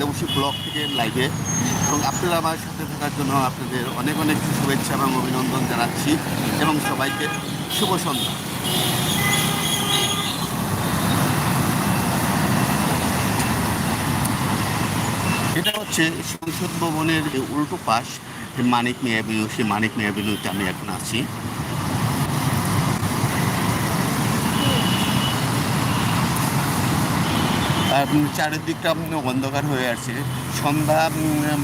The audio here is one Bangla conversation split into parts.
সেকেন্দাবসী ব্লগ থেকে লাইভে এবং আপনারা আমার সাথে থাকার জন্য আপনাদের অনেক অনেক শুভেচ্ছা এবং অভিনন্দন জানাচ্ছি এবং সবাইকে শুভ সন্ধ্যা। এটা হচ্ছে সংসদ ভবনের উল্টো পাশ, মানিক মিয়া অ্যাভিনিউ সেই মানিক মিয়া অ্যাভিনিউতে আমি এখন আছি আর উম চারিদিকটা অন্ধকার হয়ে আছে। সন্ধ্যা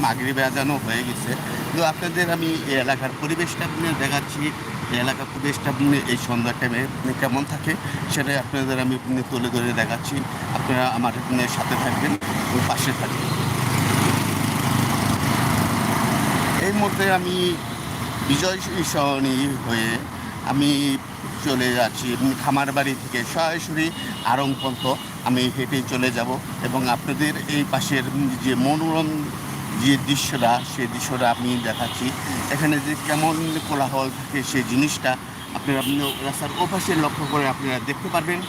মাগরি বেজানো হয়ে গেছে। তো আপনাদের আমি এই এলাকার পরিবেশটা দেখাচ্ছি। এই এলাকার পরিবেশটা এই সন্ধ্যার টাইমে কেমন থাকে সেটাই আপনাদের আমি তুলে ধরে দেখাচ্ছি। আপনারা আমার সাথে থাকবেন পাশে থাকবেন। এই মুহূর্তে আমি বিজয় সরণি হয়ে আমি চলে যাচ্ছি খামার বাড়ি থেকে সরাসরি আরং আমি হেঁটে চলে যাব এবং আপনাদের এই পাশের যে মনোরম যে দৃশ্যটা, সে দৃশ্যটা আমি দেখাচ্ছি। এখানে যে কেমন কোলাহল থাকে সেই জিনিসটা আপনারা আপনি রাস্তার ওপাশে লক্ষ্য করে আপনারা দেখতে পারবেন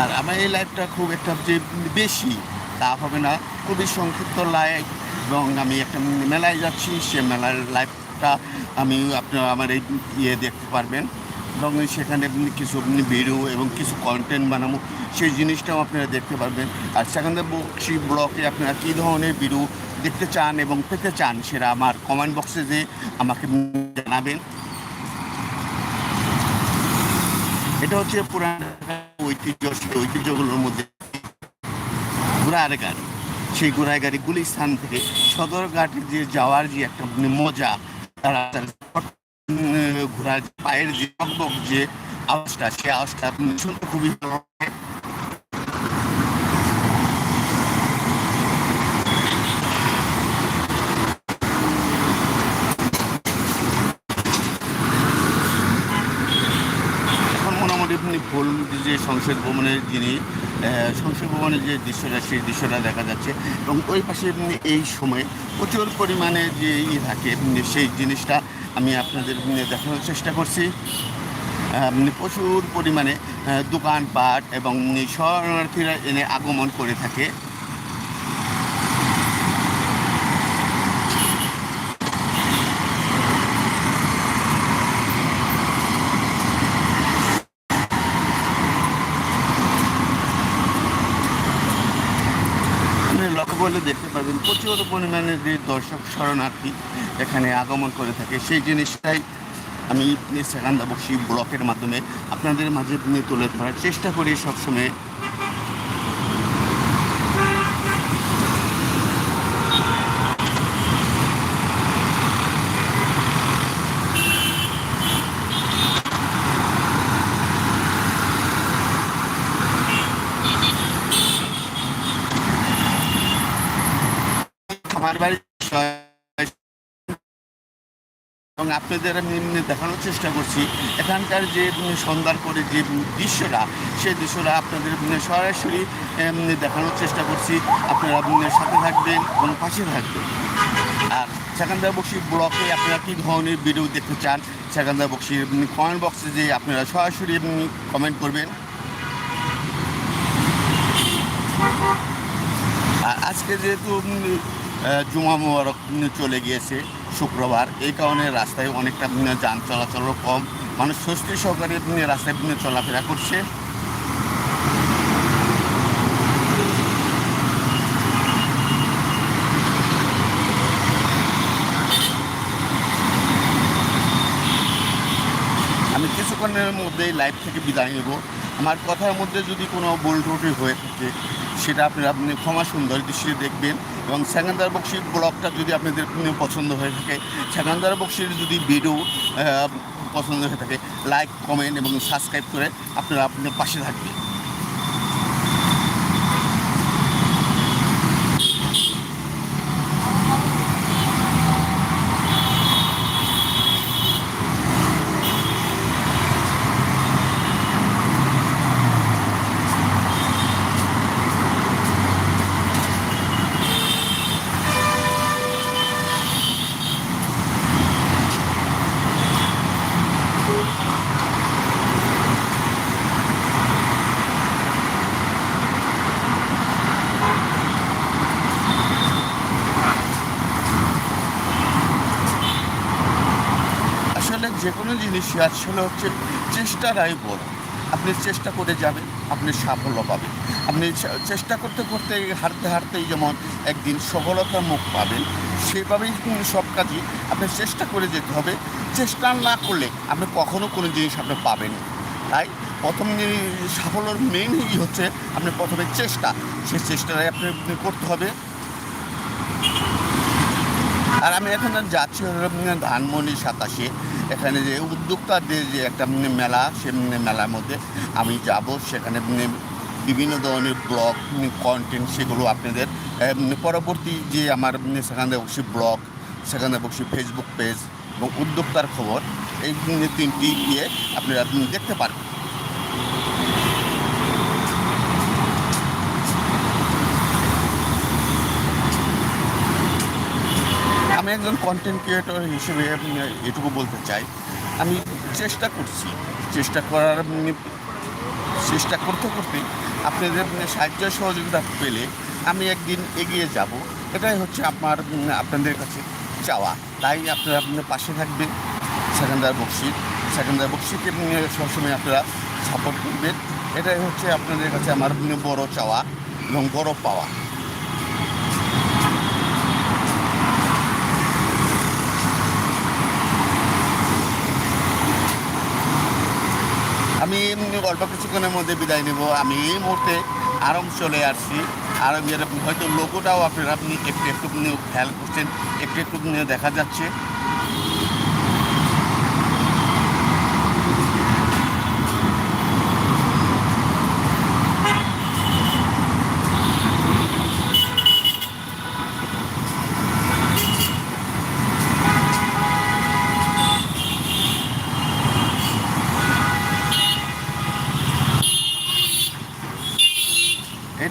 আর আমার এই লাইভটা খুব একটা যে বেশি তা হবে না। খুবই সংক্ষিপ্ত লাইভ এবং আমি একটা মেলায় যাচ্ছি, সে মেলার লাইভটা আমি আপনারা আমার এই ইয়ে দেখতে পারবেন এবং সেখানে কিছু ভিডিও এবং কিছু কন্টেন্ট বানাবো, সেই জিনিসটাও আপনারা দেখতে পারবেন। আর সেখানে বক্সি ব্লকে আপনারা কী ধরনের ভিডিও দেখতে চান এবং পেতে চান সেটা আমার কমেন্ট বক্সে যে আমাকে জানাবেন। এটা হচ্ছে পুরান ঐতিহ্য ঐতিহ্যগুলোর মধ্যে ঘোড়ার গাড়ি সেই ঘোড়ার গাড়ি গুলিস্থান থেকে সদরঘাটে যে যাওয়ার যে একটা মজা, তারা ঘোড়ার পায়ের যে বক যে আওয়াজটা সে আওয়াজটা শুনতে খুবই ভালো লাগে। আপনি ফুল যে সংসদ ভবনের যিনি সংসদ ভবনের যে দৃশ্যটা, সেই দৃশ্যটা দেখা যাচ্ছে এবং ওই পাশে এই সময়ে প্রচুর পরিমাণে যে ই থাকে সেই জিনিসটা আমি আপনাদের দেখানোর চেষ্টা করছি। প্রচুর পরিমাণে দোকানপাট এবং শরণার্থীরা এনে আগমন করে থাকে আপনি লক্ষ্য করলে দেখতে পাবেন প্রচুর পরিমাণে যে দর্শক শরণার্থী এখানে আগমন করে থাকে। সেই জিনিসটাই আমি সেখান বক্সি ব্লকের মাধ্যমে আপনাদের মাঝে তুলে ধরার চেষ্টা করি সবসময়। আমার বাড়ি এবং আপনাদের আমি দেখানোর চেষ্টা করছি। এখানকার যে সন্ধ্যার করে যে দৃশ্যটা, সেই দৃশ্যটা আপনাদের সরাসরি দেখানোর চেষ্টা করছি। আপনারা সাথে থাকবেন এবং পাশে থাকবেন। আর সেখানদার বক্সি ব্লকে আপনারা কী ধরনের ভিডিও দেখতে চান সেখানদার বক্সির কমেন্ট বক্সে যে আপনারা সরাসরি কমেন্ট করবেন। আর আজকে যেহেতু জুমা মোবারক চলে গিয়েছে শুক্রবার। এই কারণে রাস্তায় অনেকটা যান চলাচলও কম। মানুষ স্বস্তি সহকারে রাস্তায় চলাফেরা করছে। আমি কিছুক্ষণের মধ্যেই লাইভ থেকে বিদায় নেব। আমার কথার মধ্যে যদি কোনো ত্রুটি হয়ে থাকে, সেটা আপনারা আপনি ক্ষমা সুন্দর দৃষ্টিতে দেখবেন। এবং সেকেন্দার বক্সির ব্লগটা যদি আপনাদের পছন্দ হয়ে থাকে, সেকেন্দার বক্সির যদি ভিডিও পছন্দ হয়ে থাকে লাইক কমেন্ট এবং সাবস্ক্রাইব করে আপনারা আপনার পাশে থাকবেন যে কোনো জিনিসই আসলে হচ্ছে চেষ্টাটাই বড়। আপনি চেষ্টা করে যাবেন, আপনি সাফল্য পাবেন। আপনি চেষ্টা করতে করতে হাঁটতে হাঁটতেই যেমন একদিন সফলতার মুখ পাবেন, সেভাবেই সব কাজই আপনি চেষ্টা করে যেতে হবে। চেষ্টা না করলে আপনি কখনো কোনো জিনিস আপনি পাবেন। তাই প্রথম সাফল্যর মেইনই হচ্ছে আপনি প্রথমে চেষ্টা। সেই চেষ্টাটাই আপনি করতে হবে। আর আমি এখন যাচ্ছি হলো ধানমন্ডি সাতাশে। এখানে যে উদ্যোক্তাদের যে একটা মেলা, সে মেলার মধ্যে আমি যাব। সেখানে বিভিন্ন ধরনের ব্লগ কন্টেন্ট সেগুলো আপনাদের পরবর্তী যে আমার সেখানে বসে ব্লগ, সেখানে বসে ফেসবুক পেজ এবং উদ্যোক্তার খবর, এই তিনটি দিয়ে আপনারা দেখতে পারেন আমি একজন কন্টেন্ট ক্রিয়েটর হিসেবে এটুকু বলতে চাই। আমি চেষ্টা করছি। চেষ্টা করার চেষ্টা করতে করতে আপনাদের সাহায্য সহযোগিতা পেলে আমি একদিন এগিয়ে যাব। এটাই হচ্ছে আমার আপনাদের কাছে চাওয়া। তাই আপনারা আপনার পাশে থাকবেন। সেকেন্দার বক্সি সেকেন্দার বক্সিকে সবসময় আপনারা সাপোর্ট করবেন। এটাই হচ্ছে আপনাদের কাছে আমার বড় চাওয়া এবং বড় পাওয়া আমি এমনি অল্প কিছুক্ষণের মধ্যে বিদায় নেব। আমি এই মুহূর্তে আরম চলে আসছি। আরবের হয়তো লোকোটাও আপনারা আপনি একটু একটু খেয়াল করছেন, একটু একটু দেখা যাচ্ছে।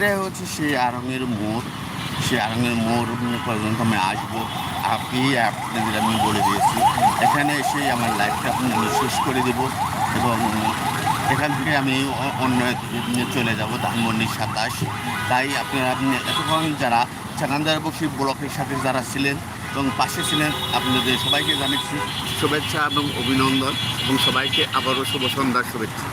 এটাই হচ্ছে সেই আরঙের মোড়। সেই আরঙের মোড় পর্যন্ত আমি আসব। আপনি, আপনাদের আমি বলে দিয়েছি। এখানে এসে আমার লাইফটা আমি শেষ করে দেব এবং এখান থেকে আমি অন্য চলে যাব ধানমন্ডি সাতাশ। তাই আপনারা আপনি এতক্ষণ যারা চাকান্দার বক্সি ব্লকের সাথে যারা ছিলেন এবং পাশে ছিলেন, আপনাদের সবাইকে জানাচ্ছি শুভেচ্ছা এবং অভিনন্দন এবং সবাইকে আবারও শুভ সন্ধ্যার শুভেচ্ছা।